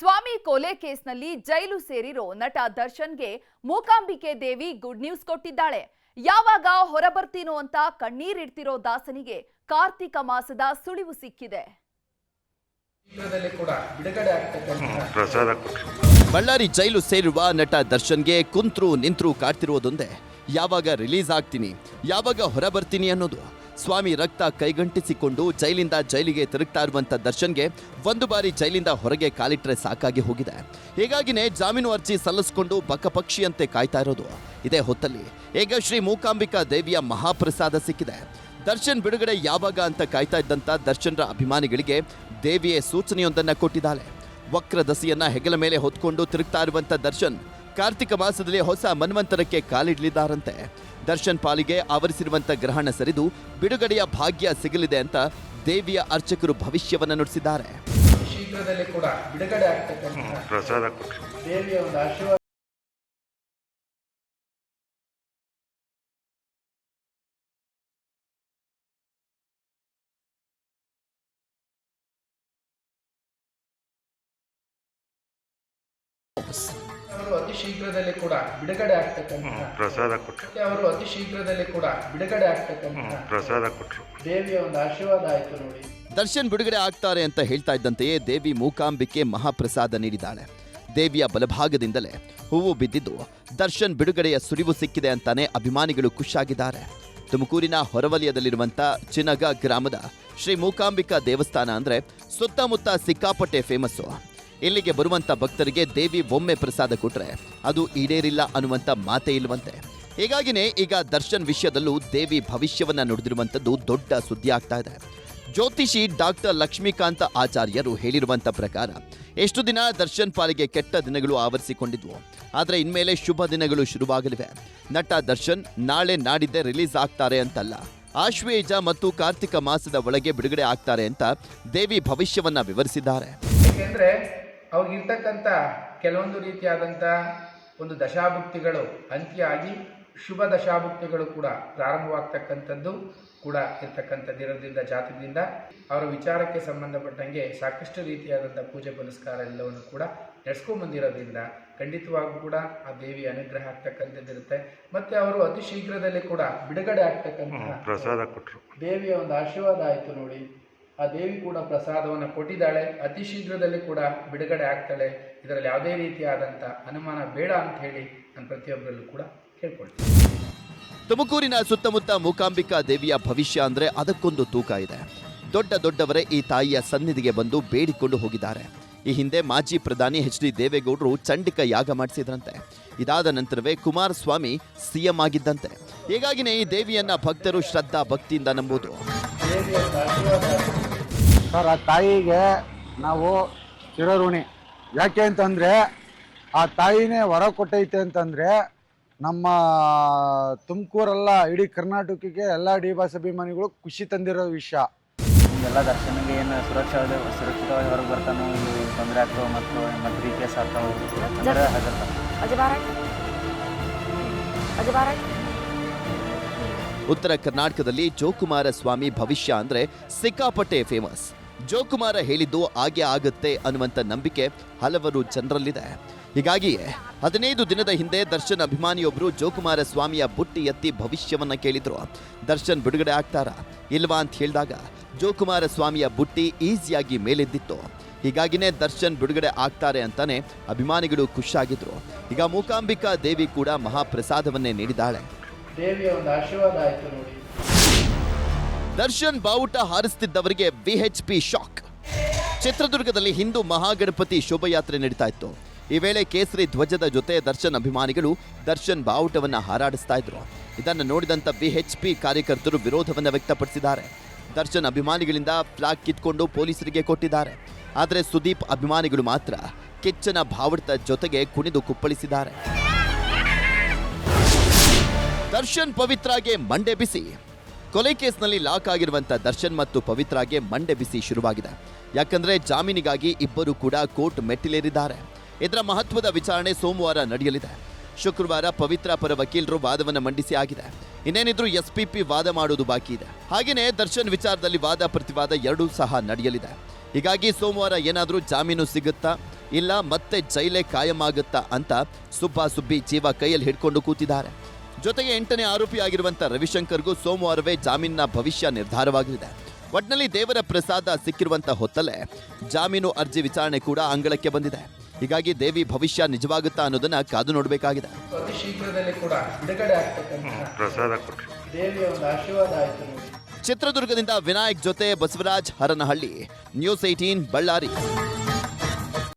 ಸ್ವಾಮಿ ಕೊಲೆ ಕೇಸ್ನಲ್ಲಿ ಜೈಲು ಸೇರಿರೋ ನಟ ದರ್ಶನ್ಗೆ ಮೂಕಾಂಬಿಕೆ ದೇವಿ ಗುಡ್ ನ್ಯೂಸ್ ಕೊಟ್ಟಿದ್ದಾಳೆ. ಯಾವಾಗ ಹೊರಬರ್ತೀನೋ ಅಂತ ಕಣ್ಣೀರಿಡ್ತಿರೋ ದಾಸನಿಗೆ ಕಾರ್ತಿಕ ಮಾಸದ ಸುಳಿವು ಸಿಕ್ಕಿದೆ. ಬಳ್ಳಾರಿ ಜೈಲು ಸೇರುವ ನಟ ದರ್ಶನ್ಗೆ ಕುಂತ್ರು ನಿಂತ್ರು ಕಾಡ್ತಿರೋದೊಂದೇ. ಯಾವಾಗ ರಿಲೀಸ್ ಆಗ್ತೀನಿ ಯಾವಾಗ ಹೊರಬರ್ತೀನಿ ಅನ್ನೋದು ಸ್ವಾಮಿ ರಕ್ತ ಕೈಗಂಟಿಸಿಕೊಂಡು ಜೈಲಿಂದ ಜೈಲಿಗೆ ತಿರುಗ್ತಾ ಇರುವಂಥ ದರ್ಶನ್ಗೆ ಒಂದು ಬಾರಿ ಜೈಲಿಂದ ಹೊರಗೆ ಕಾಲಿಟ್ರೆ ಸಾಕಾಗಿ ಹೋಗಿದೆ. ಹೀಗಾಗಿನೇ ಜಾಮೀನು ಅರ್ಜಿ ಸಲ್ಲಿಸಿಕೊಂಡು ಬಕಪಕ್ಷಿಯಂತೆ ಕಾಯ್ತಾ ಇರೋದು. ಇದೇ ಹೊತ್ತಲ್ಲಿ ಈಗ ಶ್ರೀ ಮೂಕಾಂಬಿಕಾ ದೇವಿಯ ಮಹಾಪ್ರಸಾದ ಸಿಕ್ಕಿದೆ. ದರ್ಶನ್ ಬಿಡುಗಡೆ ಯಾವಾಗ ಅಂತ ಕಾಯ್ತಾ ಇದ್ದಂಥ ದರ್ಶನ್ರ ಅಭಿಮಾನಿಗಳಿಗೆ ದೇವಿಯೇ ಸೂಚನೆಯೊಂದನ್ನು ಕೊಟ್ಟಿದ್ದಾಳೆ. ವಕ್ರದಸಿಯನ್ನ ಹೆಗಲ ಮೇಲೆ ಹೊತ್ಕೊಂಡು ತಿರುಗ್ತಾ ಇರುವಂಥ ದರ್ಶನ್ ಕಾರ್ತಿಕ ಮಾಸದಲ್ಲಿ ಹೊಸ ಮನ್ವಂತರಕ್ಕೆ ಕಾಲಿಡಲಿದ್ದಾರಂತೆ. ದರ್ಶನ್ ಪಾಲಿಗೆ ಆವರಿಸಿರುವಂತ ಗ್ರಹಣ ಸರಿದು ಬಿಡುಗಡೆಯ ಭಾಗ್ಯ ಸಿಗಲಿದೆ ಅಂತ ದೇವಿಯ ಅರ್ಚಕರು ಭವಿಷ್ಯವನ್ನು ನುಡಿಸಿದ್ದಾರೆ. ಶೀಘ್ರದಲ್ಲಿ ಕೂಡ ಬಿಡುಗಡೆ ಆಗ್ತಕ್ಕಂತಹ ಪ್ರಸಾದ ಕೊಟ್ಟರು ದೇವಿಯ ಒಂದು ಆಶೀರ್ವಾದ ಅವರು ಅತಿ ಶೀಘ್ರದಲ್ಲಿ ಕೂಡ ಬಿಡುಗಡೆ ಆಗ್ತಕ್ಕಂಥ ಪ್ರಸಾದ ಕೊಟ್ಟರು ಅವರು ಅತಿ ಶೀಘ್ರದಲ್ಲಿ ಕೂಡ ಬಿಡುಗಡೆ ಆಗ್ತಕ್ಕಂಥ ಪ್ರಸಾದ ಕೊಟ್ಟರು ದೇವಿಯ ಒಂದು ಆಶೀರ್ವಾದ ಆಯ್ತು ನೋಡಿ. ದರ್ಶನ್ ಬಿಡುಗಡೆ ಆಗ್ತಾರೆ ಅಂತ ಹೇಳ್ತಾ ಇದ್ದಂತೆಯೇ ದೇವಿ ಮೂಕಾಂಬಿಕೆ ಮಹಾಪ್ರಸಾದ ನೀಡಿದ್ದಾಳೆ. ದೇವಿಯ ಬಲಭಾಗದಿಂದಲೇ ಹೂವು ಬಿದ್ದಿದ್ದು ದರ್ಶನ್ ಬಿಡುಗಡೆಯ ಸುರಿವು ಸಿಕ್ಕಿದೆ ಅಂತಾನೆ ಅಭಿಮಾನಿಗಳು ಖುಷಿಯಾಗಿದ್ದಾರೆ. ತುಮಕೂರಿನ ಹೊರವಲಯದಲ್ಲಿರುವಂಥ ಚಿನಗ ಗ್ರಾಮದ ಶ್ರೀ ಮೂಕಾಂಬಿಕಾ ದೇವಸ್ಥಾನ ಅಂದ್ರೆ ಸುತ್ತಮುತ್ತ ಸಿಕ್ಕಾಪಟ್ಟೆ ಫೇಮಸ್ಸು ಇಲ್ಲಿಗೆ ಬರುವಂತ ಭಕ್ತರಿಗೆ ದೇವಿ ಒಮ್ಮೆ ಪ್ರಸಾದ ಕೊಟ್ರೆ ಅದು ಈಡೇರಿಲ್ಲ ಅನ್ನುವಂತ ಮಾತೇ ಇಲ್ಲವಂತೆ. ಹೀಗಾಗಿನೇ ಈಗ ದರ್ಶನ್ ವಿಷಯದಲ್ಲೂ ದೇವಿ ಭವಿಷ್ಯವನ್ನ ನುಡಿದಿರುವಂತದ್ದು ದೊಡ್ಡ ಸುದ್ದಿ ಆಗ್ತಾ ಇದೆ. ಜ್ಯೋತಿಷಿ ಡಾಕ್ಟರ್ ಲಕ್ಷ್ಮೀಕಾಂತ ಆಚಾರ್ಯರು ಹೇಳಿರುವಂತ ಪ್ರಕಾರ, ಎಷ್ಟು ದಿನ ದರ್ಶನ್ ಪಾಲಿಗೆ ಕೆಟ್ಟ ದಿನಗಳು ಆವರಿಸಿಕೊಂಡಿದ್ವು, ಆದರೆ ಇನ್ಮೇಲೆ ಶುಭ ದಿನಗಳು ಶುರುವಾಗಲಿವೆ. ನಟ ದರ್ಶನ್ ನಾಳೆ ನಾಡಿದ್ದೇ ರಿಲೀಸ್ ಆಗ್ತಾರೆ ಅಂತಲ್ಲ. ಆಶ್ವೇಜ ಮತ್ತು ಕಾರ್ತಿಕ ಮಾಸದ ಒಳಗೆ ಬಿಡುಗಡೆ ಆಗ್ತಾರೆ ಅಂತ ದೇವಿ ಭವಿಷ್ಯವನ್ನ ವಿವರಿಸಿದ್ದಾರೆ. ಅವ್ರಿಗಿರ್ತಕ್ಕಂಥ ಕೆಲವೊಂದು ರೀತಿಯಾದಂಥ ಒಂದು ದಶಾಭುಕ್ತಿಗಳು ಅಂತ್ಯ ಆಗಿ ಶುಭ ದಶಾಭುಕ್ತಿಗಳು ಕೂಡ ಪ್ರಾರಂಭವಾಗ್ತಕ್ಕಂಥದ್ದು ಕೂಡ ಇರ್ತಕ್ಕಂಥದ್ದು ಇರೋದ್ರಿಂದ ಜಾತಿದಿಂದ ಅವರ ವಿಚಾರಕ್ಕೆ ಸಂಬಂಧಪಟ್ಟಂಗೆ ಸಾಕಷ್ಟು ರೀತಿಯಾದಂಥ ಪೂಜೆ ಪುನಸ್ಕಾರ ಎಲ್ಲವನ್ನು ಕೂಡ ನಡೆಸ್ಕೊಂಡ್ ಬಂದಿರೋದ್ರಿಂದ ಖಂಡಿತವಾಗೂ ಕೂಡ ಆ ದೇವಿ ಅನುಗ್ರಹ ಆಗ್ತಕ್ಕಂಥದ್ದಿರುತ್ತೆ ಮತ್ತೆ ಅವರು ಅತಿ ಶೀಘ್ರದಲ್ಲಿ ಕೂಡ ಬಿಡುಗಡೆ ಕೊಟ್ಟರು ದೇವಿಯ ಒಂದು ಆಶೀರ್ವಾದ ಆಯಿತು ನೋಡಿ. ಆ ದೇವಿ ಕೂಡ ಪ್ರಸಾದವನ್ನು ಕೊಟ್ಟಿದ್ದಾಳೆ. ಅತಿ ಶೀಘ್ರದಲ್ಲಿ ಕೂಡ ಬಿಡುಗಡೆ ಆಗ್ತಾಳೆ. ಇದರಲ್ಲಿ ಯಾವುದೇ ರೀತಿಯಾದಂಥ ಅನುಮಾನ ಬೇಡ ಅಂತ ಹೇಳಿ ನಾನು ಪ್ರತಿಯೊಬ್ಬರಲ್ಲೂ ಕೂಡ ಕೇಳ್ಕೊಳ್ತೀನಿ. ತುಮಕೂರಿನ ಸುತ್ತಮುತ್ತ ಮೂಕಾಂಬಿಕಾ ದೇವಿಯ ಭವಿಷ್ಯ ಅಂದರೆ ಅದಕ್ಕೊಂದು ತೂಕ ಇದೆ. ದೊಡ್ಡ ದೊಡ್ಡವರೇ ಈ ತಾಯಿಯ ಸನ್ನಿಧಿಗೆ ಬಂದು ಬೇಡಿಕೊಂಡು ಹೋಗಿದ್ದಾರೆ. ಈ ಹಿಂದೆ ಮಾಜಿ ಪ್ರಧಾನಿ ಎಚ್ ಡಿ ದೇವೇಗೌಡರು ಚಂಡಿಕ ಯಾಗ ಮಾಡಿಸಿದ್ರಂತೆ. ಇದಾದ ನಂತರವೇ ಕುಮಾರಸ್ವಾಮಿ ಸಿಎಂ ಆಗಿದ್ದಂತೆ. ಹೀಗಾಗಿನೇ ಈ ದೇವಿಯನ್ನ ಭಕ್ತರು ಶ್ರದ್ಧಾ ಭಕ್ತಿಯಿಂದ ನಂಬುವುದು. ಸರ್ ಆ ತಾಯಿಗೆ ನಾವು ಚಿರಋಣಿ. ಯಾಕೆ ಅಂತಂದರೆ ಆ ತಾಯಿನೇ ಹೊರ ಕೊಟ್ಟೈತೆ ಅಂತಂದರೆ ನಮ್ಮ ತುಮಕೂರೆಲ್ಲ ಇಡೀ ಕರ್ನಾಟಕಕ್ಕೆ ಎಲ್ಲ ಡಿ ಬಾಸ್ ಅಭಿಮಾನಿಗಳು ಖುಷಿ ತಂದಿರೋ ವಿಷಯ. ಎಲ್ಲ ದರ್ಶನಿಗೆ ಏನು ಸುರಕ್ಷಾ ಸುರಕ್ಷಿತವಾಗಿ ಹೊರಗೆ ಬರ್ತಾನೋ ತೊಂದರೆ ಆಗ್ತವೆ ಮತ್ತು ಮತ್ತು ರೀತಿಯ ಕೇಸ್ ಉತ್ತರ ಕರ್ನಾಟಕದಲ್ಲಿ ಜೋಕುಮಾರ ಸ್ವಾಮಿ ಭವಿಷ್ಯ ಅಂದ್ರೆ ಸಿಕ್ಕಾಪಟ್ಟೆ ಫೇಮಸ್ ಜೋಕುಮಾರ ಹೇಳಿದ್ದು ಹಾಗೆ ಆಗುತ್ತೆ ಅನ್ನುವಂಥ ನಂಬಿಕೆ ಹಲವರು ಜನರಲ್ಲಿದೆ. ಹೀಗಾಗಿಯೇ ಹದಿನೈದು ದಿನದ ಹಿಂದೆ ದರ್ಶನ್ ಅಭಿಮಾನಿಯೊಬ್ಬರು ಜೋಕುಮಾರ ಸ್ವಾಮಿಯ ಬುಟ್ಟಿ ಎತ್ತಿ ಭವಿಷ್ಯವನ್ನ ಕೇಳಿದ್ರು. ದರ್ಶನ್ ಬಿಡುಗಡೆ ಆಗ್ತಾರಾ? ಇಲ್ವಾ ಅಂತ ಹೇಳಿದಾಗ ಜೋಕುಮಾರ ಸ್ವಾಮಿಯ ಬುಟ್ಟಿ ಈಸಿಯಾಗಿ ಮೇಲೆದ್ದಿತ್ತು. ಹೀಗಾಗಿನೇ ದರ್ಶನ್ ಬಿಡುಗಡೆ ಆಗ್ತಾರೆ ಅಂತಾನೆ ಅಭಿಮಾನಿಗಳು ಖುಷಿಯಾಗಿದ್ರು. ಈಗ ಮೂಕಾಂಬಿಕಾ ದೇವಿ ಕೂಡ ಮಹಾಪ್ರಸಾದವನ್ನೇ ನೀಡಿದ್ದಾಳೆ. ದೇವಿಯ ಒಂದು ಆಶೀರ್ವಾದ ಆಯಿತು ನೋಡಿ. ದರ್ಶನ್ ಬಾವುಟ ಹಾರಿಸ್ತಿದ್ದವರಿಗೆ ವಿಎಚ್ಪಿ ಶಾಕ್. ಚಿತ್ರದುರ್ಗದಲ್ಲಿ ಹಿಂದೂ ಮಹಾಗಣಪತಿ ಶೋಭಯಾತ್ರೆ ನಡೀತಾ ಇತ್ತು. ಈ ವೇಳೆ ಕೇಸರಿ ಧ್ವಜದ ಜೊತೆ ದರ್ಶನ್ ಅಭಿಮಾನಿಗಳು ದರ್ಶನ್ ಬಾವುಟವನ್ನ ಹಾರಾಡಿಸ್ತಾ ಇದ್ರು. ಇದನ್ನು ನೋಡಿದಂತ ವಿಎಚ್ಪಿ ಕಾರ್ಯಕರ್ತರು ವಿರೋಧವನ್ನು ವ್ಯಕ್ತಪಡಿಸಿದ್ದಾರೆ. ದರ್ಶನ್ ಅಭಿಮಾನಿಗಳಿಂದ ಫ್ಲಾಗ್ ಕಿತ್ಕೊಂಡು ಪೊಲೀಸರಿಗೆ ಕೊಟ್ಟಿದ್ದಾರೆ. ಆದರೆ ಸುದೀಪ್ ಅಭಿಮಾನಿಗಳು ಮಾತ್ರ ಕೆಚ್ಚನ ಬಾವುಟದ ಜೊತೆಗೆ ಕುಣಿದು ಕುಪ್ಪಳಿಸಿದ್ದಾರೆ. ದರ್ಶನ್ ಪವಿತ್ರಾಗೆ ಮಂಡೆ ಬಿಸಿ. ಕೊಲೆ ಕೇಸ್ನಲ್ಲಿ ಲಾಕ್ ಆಗಿರುವಂಥ ದರ್ಶನ್ ಮತ್ತು ಪವಿತ್ರಾಗೆ ಮಂಡೆ ಬಿಸಿ ಶುರುವಾಗಿದೆ. ಯಾಕಂದ್ರೆ ಜಾಮೀನಿಗಾಗಿ ಇಬ್ಬರು ಕೂಡ ಕೋರ್ಟ್ ಮೆಟ್ಟಿಲೇರಿದ್ದಾರೆ. ಇದರ ಮಹತ್ವದ ವಿಚಾರಣೆ ಸೋಮವಾರ ನಡೆಯಲಿದೆ. ಶುಕ್ರವಾರ ಪವಿತ್ರ ಪರ ವಕೀಲರು ವಾದವನ್ನು ಮಂಡಿಸಿ ಆಗಿದೆ. ಇನ್ನೇನಿದ್ರು ಎಸ್ಪಿಪಿ ವಾದ ಮಾಡುವುದು ಬಾಕಿ ಇದೆ. ಹಾಗೆಯೇ ದರ್ಶನ್ ವಿಚಾರದಲ್ಲಿ ವಾದ ಪ್ರತಿವಾದ ಎರಡೂ ಸಹ ನಡೆಯಲಿದೆ. ಹೀಗಾಗಿ ಸೋಮವಾರ ಏನಾದರೂ ಜಾಮೀನು ಸಿಗುತ್ತಾ? ಇಲ್ಲ, ಮತ್ತೆ ಜೈಲೇ ಕಾಯಂ ಆಗುತ್ತಾ ಅಂತ ಸುಬ್ಬಾ ಸುಬ್ಬಿ ಜೀವ ಕೈಯಲ್ಲಿ ಹಿಡ್ಕೊಂಡು ಕೂತಿದ್ದಾರೆ. ಜೊತೆಗೆ ಎಂಟನೇ ಆರೋಪಿಯಾಗಿರುವಂಥ ರವಿಶಂಕರ್ಗೂ ಸೋಮವಾರವೇ ಜಾಮೀನಿನ ಭವಿಷ್ಯ ನಿರ್ಧಾರವಾಗಲಿದೆ. ಒಟ್ನಲ್ಲಿ ದೇವರ ಪ್ರಸಾದ ಸಿಕ್ಕಿರುವಂಥ ಹೊತ್ತಲ್ಲೇ ಜಾಮೀನು ಅರ್ಜಿ ವಿಚಾರಣೆ ಕೂಡ ಅಂಗಳಕ್ಕೆ ಬಂದಿದೆ. ಹೀಗಾಗಿ ದೇವಿ ಭವಿಷ್ಯ ನಿಜವಾಗುತ್ತಾ ಅನ್ನೋದನ್ನ ಕಾದು ನೋಡಬೇಕಾಗಿದೆ. ಅತಿ ಶೀಘ್ರದಲ್ಲಿ ಕೂಡ ಬಿಡುಗಡೆ ಆಗ್ತಕ್ಕಂಥ ಪ್ರಸಾದ ಕೊಟ್ಟರು ದೇವಿಯ ಒಂದು ಆಶೀರ್ವಾದ ಆಯಿತು ನೋಡಿ. ಚಿತ್ರದುರ್ಗದಿಂದ ವಿನಾಯಕ್ ಜೊತೆ Basavaraj Haranahalli. News eighteen Ballari.